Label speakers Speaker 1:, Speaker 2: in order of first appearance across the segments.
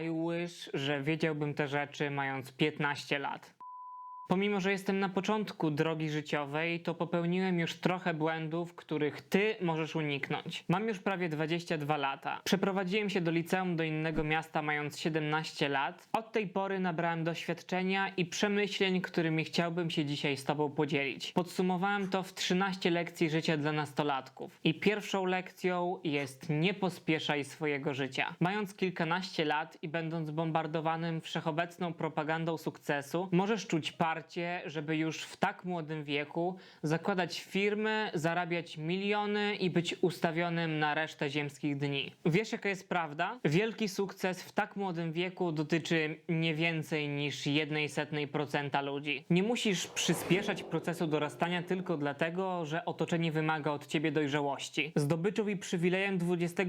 Speaker 1: I wish, że wiedziałbym te rzeczy mając 15 lat. Pomimo, że jestem na początku drogi życiowej, to popełniłem już trochę błędów, których ty możesz uniknąć. Mam już prawie 22 lata. Przeprowadziłem się do liceum do innego miasta mając 17 lat. Od tej pory nabrałem doświadczenia i przemyśleń, którymi chciałbym się dzisiaj z tobą podzielić. Podsumowałem to w 13 lekcji życia dla nastolatków. I pierwszą lekcją jest nie pospieszaj swojego życia. Mając kilkanaście lat i będąc bombardowanym wszechobecną propagandą sukcesu, możesz czuć parcie, żeby już w tak młodym wieku zakładać firmy, zarabiać miliony i być ustawionym na resztę ziemskich dni. Wiesz, jaka jest prawda? Wielki sukces w tak młodym wieku dotyczy nie więcej niż 1,1% ludzi. Nie musisz przyspieszać procesu dorastania tylko dlatego, że otoczenie wymaga od ciebie dojrzałości. Zdobyczą i przywilejem XXI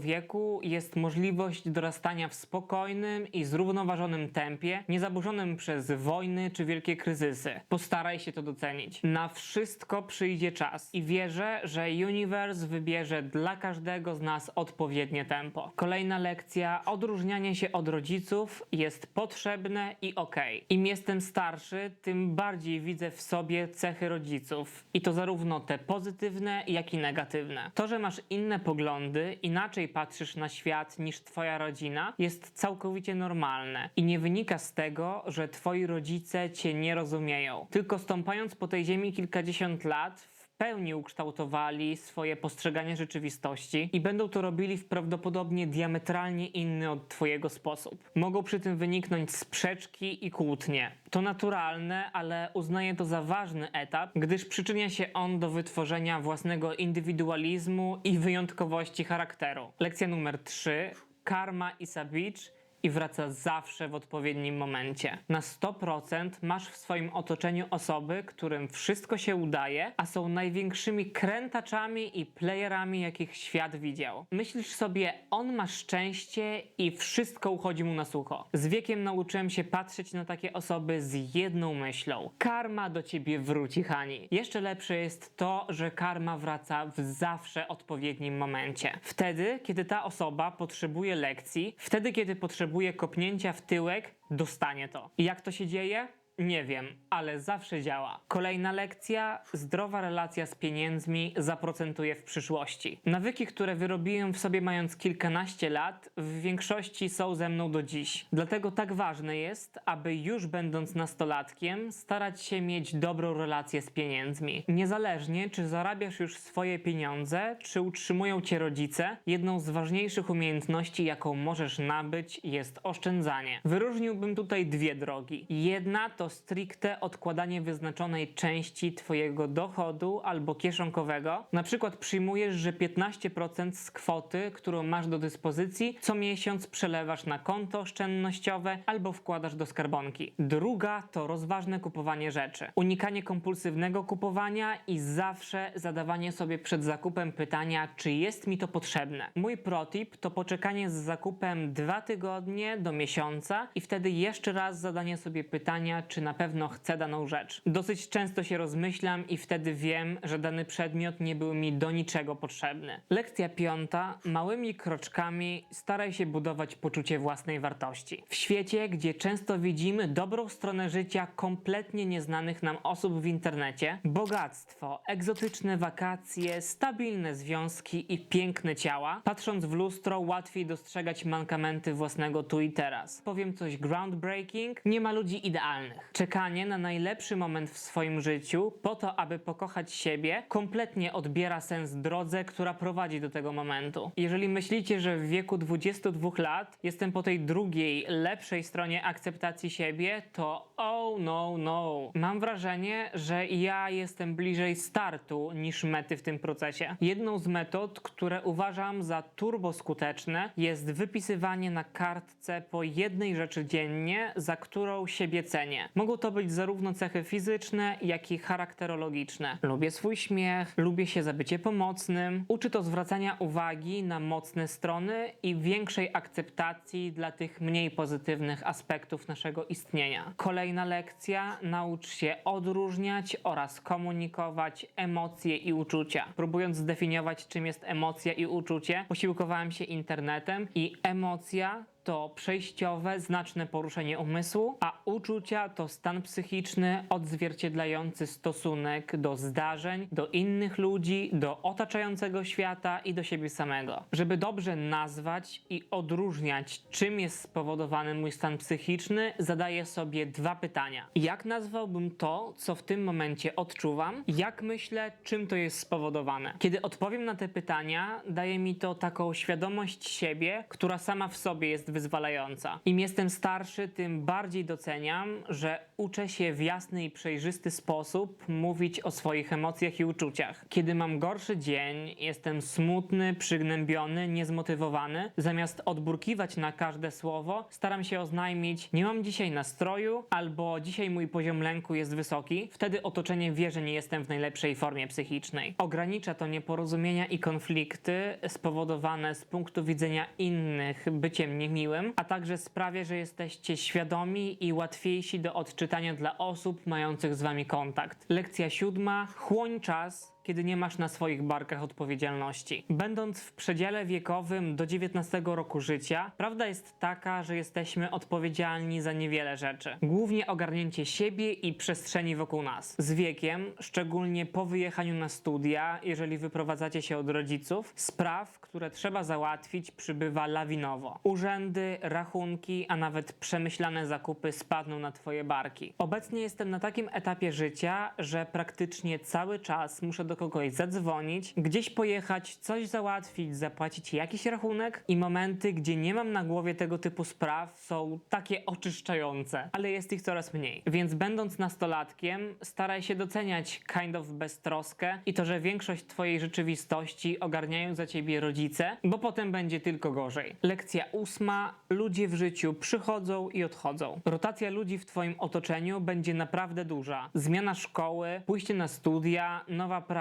Speaker 1: wieku jest możliwość dorastania w spokojnym i zrównoważonym tempie, niezaburzonym przez wojny czy wielkie kryzysy. Postaraj się to docenić. Na wszystko przyjdzie czas i wierzę, że Universe wybierze dla każdego z nas odpowiednie tempo. Kolejna lekcja, odróżnianie się od rodziców jest potrzebne i okej. Im jestem starszy, tym bardziej widzę w sobie cechy rodziców. I to zarówno te pozytywne, jak i negatywne. To, że masz inne poglądy, inaczej patrzysz na świat niż twoja rodzina, jest całkowicie normalne i nie wynika z tego, że twoi rodzice cię nie rozumieją. Tylko stąpając po tej ziemi kilkadziesiąt lat, w pełni ukształtowali swoje postrzeganie rzeczywistości i będą to robili w prawdopodobnie diametralnie inny od Twojego sposób. Mogą przy tym wyniknąć sprzeczki i kłótnie. To naturalne, ale uznaję to za ważny etap, gdyż przyczynia się on do wytworzenia własnego indywidualizmu i wyjątkowości charakteru. Lekcja numer 3. Karma is a bitch i wraca zawsze w odpowiednim momencie. Na 100% masz w swoim otoczeniu osoby, którym wszystko się udaje, a są największymi krętaczami i playerami, jakich świat widział. Myślisz sobie, on ma szczęście i wszystko uchodzi mu na sucho. Z wiekiem nauczyłem się patrzeć na takie osoby z jedną myślą. Karma do ciebie wróci, Hani. Jeszcze lepsze jest to, że karma wraca w zawsze odpowiednim momencie. Wtedy, kiedy ta osoba potrzebuje lekcji, wtedy, kiedy potrzebuje kopnięcia w tyłek, dostanie to. I jak to się dzieje? Nie wiem, ale zawsze działa. Kolejna lekcja: zdrowa relacja z pieniędzmi zaprocentuje w przyszłości. Nawyki, które wyrobiłem w sobie mając kilkanaście lat, w większości są ze mną do dziś. Dlatego tak ważne jest, aby już będąc nastolatkiem, starać się mieć dobrą relację z pieniędzmi. Niezależnie, czy zarabiasz już swoje pieniądze, czy utrzymują cię rodzice, jedną z ważniejszych umiejętności, jaką możesz nabyć, jest oszczędzanie. Wyróżniłbym tutaj dwie drogi. Jedna to stricte odkładanie wyznaczonej części Twojego dochodu albo kieszonkowego. Na przykład przyjmujesz, że 15% z kwoty, którą masz do dyspozycji, co miesiąc przelewasz na konto oszczędnościowe albo wkładasz do skarbonki. Druga to rozważne kupowanie rzeczy. Unikanie kompulsywnego kupowania i zawsze zadawanie sobie przed zakupem pytania, czy jest mi to potrzebne. Mój protip to poczekanie z zakupem dwa tygodnie do miesiąca i wtedy jeszcze raz zadanie sobie pytania, czy na pewno chcę daną rzecz. Dosyć często się rozmyślam i wtedy wiem, że dany przedmiot nie był mi do niczego potrzebny. Lekcja piąta. Małymi kroczkami staraj się budować poczucie własnej wartości. W świecie, gdzie często widzimy dobrą stronę życia kompletnie nieznanych nam osób w internecie, bogactwo, egzotyczne wakacje, stabilne związki i piękne ciała, patrząc w lustro łatwiej dostrzegać mankamenty własnego tu i teraz. Powiem coś groundbreaking, nie ma ludzi idealnych. Czekanie na najlepszy moment w swoim życiu po to, aby pokochać siebie, kompletnie odbiera sens drodze, która prowadzi do tego momentu. Jeżeli myślicie, że w wieku 22 lat jestem po tej drugiej, lepszej stronie akceptacji siebie, to oh no, no. Mam wrażenie, że ja jestem bliżej startu niż mety w tym procesie. Jedną z metod, które uważam za turboskuteczne, jest wypisywanie na kartce po jednej rzeczy dziennie, za którą siebie cenię. Mogą to być zarówno cechy fizyczne, jak i charakterologiczne. Lubię swój śmiech, lubię się za bycie pomocnym. Uczy to zwracania uwagi na mocne strony i większej akceptacji dla tych mniej pozytywnych aspektów naszego istnienia. Kolejna lekcja: naucz się odróżniać oraz komunikować emocje i uczucia. Próbując zdefiniować, czym jest emocja i uczucie, posiłkowałem się internetem i emocja to przejściowe, znaczne poruszenie umysłu, a uczucia to stan psychiczny odzwierciedlający stosunek do zdarzeń, do innych ludzi, do otaczającego świata i do siebie samego. Żeby dobrze nazwać i odróżniać, czym jest spowodowany mój stan psychiczny, zadaję sobie dwa pytania. Jak nazwałbym to, co w tym momencie odczuwam? Jak myślę, czym to jest spowodowane? Kiedy odpowiem na te pytania, daje mi to taką świadomość siebie, która sama w sobie jest wyzwalająca. Im jestem starszy, tym bardziej doceniam, że uczę się w jasny i przejrzysty sposób mówić o swoich emocjach i uczuciach. Kiedy mam gorszy dzień, jestem smutny, przygnębiony, niezmotywowany, zamiast odburkiwać na każde słowo, staram się oznajmić: Nie mam dzisiaj nastroju, albo dzisiaj mój poziom lęku jest wysoki. Wtedy otoczenie wie, że nie jestem w najlepszej formie psychicznej. Ogranicza to nieporozumienia i konflikty spowodowane z punktu widzenia innych byciem niemiłym, a także sprawia, że jesteście świadomi i łatwiejsi do odczytania dla osób mających z wami kontakt. Lekcja siódma: chłoń czas kiedy nie masz na swoich barkach odpowiedzialności. Będąc w przedziale wiekowym do 19 roku życia, prawda jest taka, że jesteśmy odpowiedzialni za niewiele rzeczy. Głównie ogarnięcie siebie i przestrzeni wokół nas. Z wiekiem, szczególnie po wyjechaniu na studia, jeżeli wyprowadzacie się od rodziców, spraw, które trzeba załatwić, przybywa lawinowo. Urzędy, rachunki, a nawet przemyślane zakupy spadną na twoje barki. Obecnie jestem na takim etapie życia, że praktycznie cały czas muszę do kogoś zadzwonić, gdzieś pojechać, coś załatwić, zapłacić jakiś rachunek i momenty, gdzie nie mam na głowie tego typu spraw są takie oczyszczające, ale jest ich coraz mniej. Więc będąc nastolatkiem, staraj się doceniać kind of beztroskę i to, że większość twojej rzeczywistości ogarniają za ciebie rodzice, bo potem będzie tylko gorzej. Lekcja ósma. Ludzie w życiu przychodzą i odchodzą. Rotacja ludzi w twoim otoczeniu będzie naprawdę duża. Zmiana szkoły, pójście na studia, nowa praca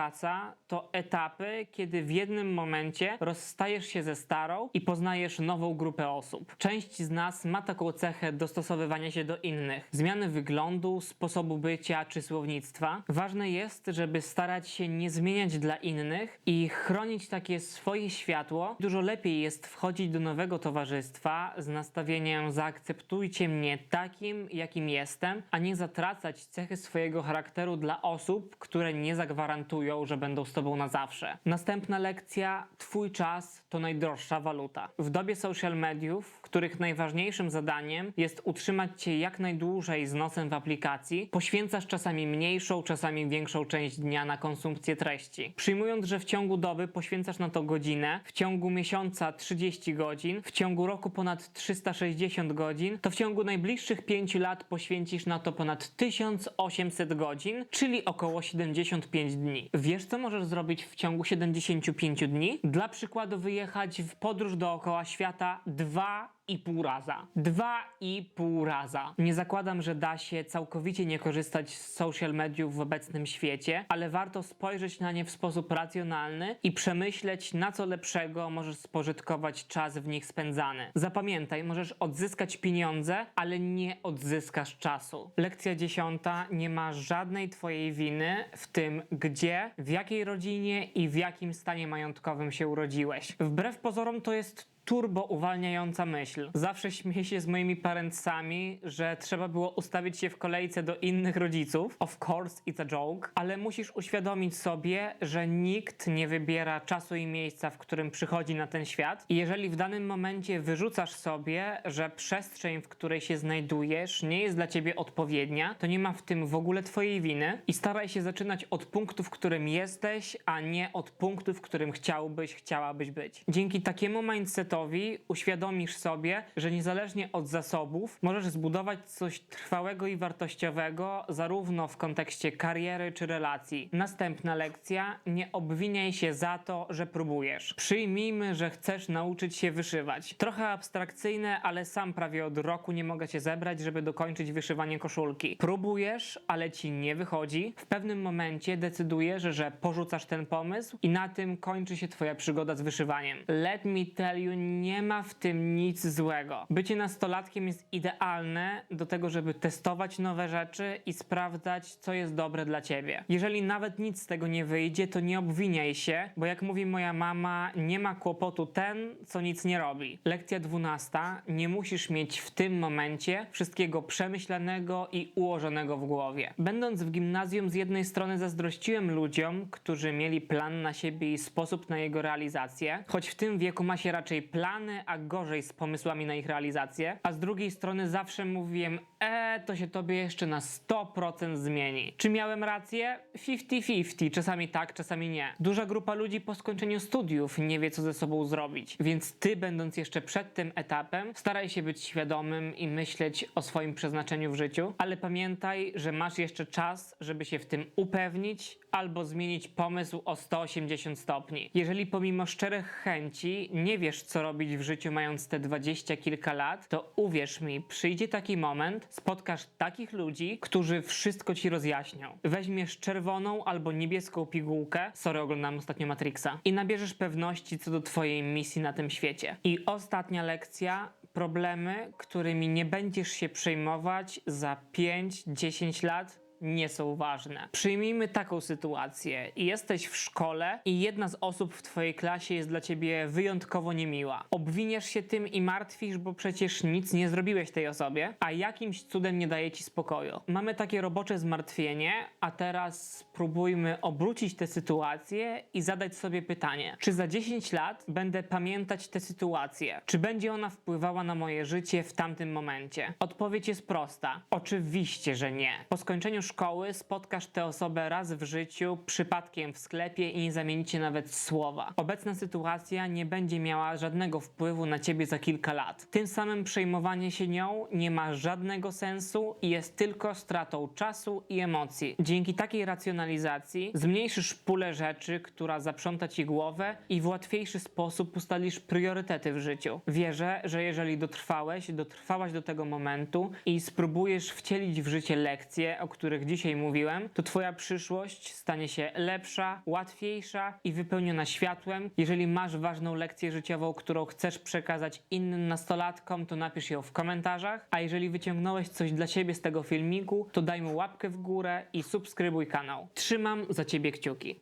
Speaker 1: to etapy, kiedy w jednym momencie rozstajesz się ze starą i poznajesz nową grupę osób. Część z nas ma taką cechę dostosowywania się do innych, zmiany wyglądu, sposobu bycia czy słownictwa. Ważne jest, żeby starać się nie zmieniać dla innych i chronić takie swoje światło. Dużo lepiej jest wchodzić do nowego towarzystwa z nastawieniem zaakceptujcie mnie takim, jakim jestem, a nie zatracać cechy swojego charakteru dla osób, które nie zagwarantują, że będą z tobą na zawsze. Następna lekcja: Twój czas to najdroższa waluta. W dobie social mediów, których najważniejszym zadaniem jest utrzymać cię jak najdłużej z nosem w aplikacji, poświęcasz czasami mniejszą, czasami większą część dnia na konsumpcję treści. Przyjmując, że w ciągu doby poświęcasz na to godzinę, w ciągu miesiąca 30 godzin, w ciągu roku ponad 360 godzin, to w ciągu najbliższych 5 lat poświęcisz na to ponad 1800 godzin, czyli około 75 dni. Wiesz, co możesz zrobić w ciągu 75 dni? Dla przykładu wyjechać w podróż dookoła świata dwa i pół raza. Dwa i pół raza. Nie zakładam, że da się całkowicie nie korzystać z social mediów w obecnym świecie, ale warto spojrzeć na nie w sposób racjonalny i przemyśleć, na co lepszego możesz spożytkować czas w nich spędzany. Zapamiętaj, możesz odzyskać pieniądze, ale nie odzyskasz czasu. Lekcja dziesiąta. Nie ma żadnej twojej winy w tym, gdzie, w jakiej rodzinie i w jakim stanie majątkowym się urodziłeś. Wbrew pozorom to jest turbo uwalniająca myśl. Zawsze śmieję się z moimi parentsami, że trzeba było ustawić się w kolejce do innych rodziców. Of course, it's a joke, ale musisz uświadomić sobie, że nikt nie wybiera czasu i miejsca, w którym przychodzi na ten świat. I jeżeli w danym momencie wyrzucasz sobie, że przestrzeń, w której się znajdujesz, nie jest dla ciebie odpowiednia, to nie ma w tym w ogóle twojej winy i staraj się zaczynać od punktu, w którym jesteś, a nie od punktu, w którym chciałbyś, chciałabyś być. Dzięki takiemu mindsetowi uświadomisz sobie, że niezależnie od zasobów możesz zbudować coś trwałego i wartościowego, zarówno w kontekście kariery czy relacji. Następna lekcja: nie obwiniaj się za to, że próbujesz. Przyjmijmy, że chcesz nauczyć się wyszywać. Trochę abstrakcyjne, ale sam prawie od roku nie mogę się zebrać, żeby dokończyć wyszywanie koszulki. Próbujesz, ale ci nie wychodzi. W pewnym momencie decydujesz, że porzucasz ten pomysł i na tym kończy się twoja przygoda z wyszywaniem. Let me tell you, nie ma w tym nic złego. Bycie nastolatkiem jest idealne do tego, żeby testować nowe rzeczy i sprawdzać, co jest dobre dla ciebie. Jeżeli nawet nic z tego nie wyjdzie, to nie obwiniaj się, bo jak mówi moja mama, nie ma kłopotu ten, co nic nie robi. Lekcja 12. Nie musisz mieć w tym momencie wszystkiego przemyślanego i ułożonego w głowie. Będąc w gimnazjum, z jednej strony zazdrościłem ludziom, którzy mieli plan na siebie i sposób na jego realizację, choć w tym wieku ma się raczej plany, a gorzej z pomysłami na ich realizację, a z drugiej strony zawsze mówiłem, e, to się tobie jeszcze na 100% zmieni. Czy miałem rację? 50-50, czasami tak, czasami nie. Duża grupa ludzi po skończeniu studiów nie wie, co ze sobą zrobić, więc ty, będąc jeszcze przed tym etapem, staraj się być świadomym i myśleć o swoim przeznaczeniu w życiu, ale pamiętaj, że masz jeszcze czas, żeby się w tym upewnić albo zmienić pomysł o 180 stopni. Jeżeli pomimo szczerych chęci nie wiesz, co robić w życiu mając te 20 kilka lat, to uwierz mi, przyjdzie taki moment, spotkasz takich ludzi, którzy wszystko ci rozjaśnią. Weźmiesz czerwoną albo niebieską pigułkę, sorry, oglądam ostatnio Matrixa, i nabierzesz pewności co do twojej misji na tym świecie. I ostatnia lekcja, problemy, którymi nie będziesz się przejmować za 5-10 lat, nie są ważne. Przyjmijmy taką sytuację. Jesteś w szkole i jedna z osób w twojej klasie jest dla ciebie wyjątkowo niemiła. Obwiniasz się tym i martwisz, bo przecież nic nie zrobiłeś tej osobie, a jakimś cudem nie daje ci spokoju. Mamy takie robocze zmartwienie, a teraz spróbujmy obrócić tę sytuację i zadać sobie pytanie: czy za 10 lat będę pamiętać tę sytuację? Czy będzie ona wpływała na moje życie w tamtym momencie? Odpowiedź jest prosta. Oczywiście, że nie. Po skończeniu szkoły spotkasz tę osobę raz w życiu, przypadkiem w sklepie i nie zamienicie nawet słowa. Obecna sytuacja nie będzie miała żadnego wpływu na ciebie za kilka lat. Tym samym przejmowanie się nią nie ma żadnego sensu i jest tylko stratą czasu i emocji. Dzięki takiej racjonalizacji zmniejszysz pulę rzeczy, która zaprząta ci głowę i w łatwiejszy sposób ustalisz priorytety w życiu. Wierzę, że jeżeli dotrwałeś, dotrwałaś do tego momentu i spróbujesz wcielić w życie lekcje, o których dzisiaj mówiłem, to twoja przyszłość stanie się lepsza, łatwiejsza i wypełniona światłem. Jeżeli masz ważną lekcję życiową, którą chcesz przekazać innym nastolatkom, to napisz ją w komentarzach, a jeżeli wyciągnąłeś coś dla siebie z tego filmiku, to daj mu łapkę w górę i subskrybuj kanał. Trzymam za ciebie kciuki.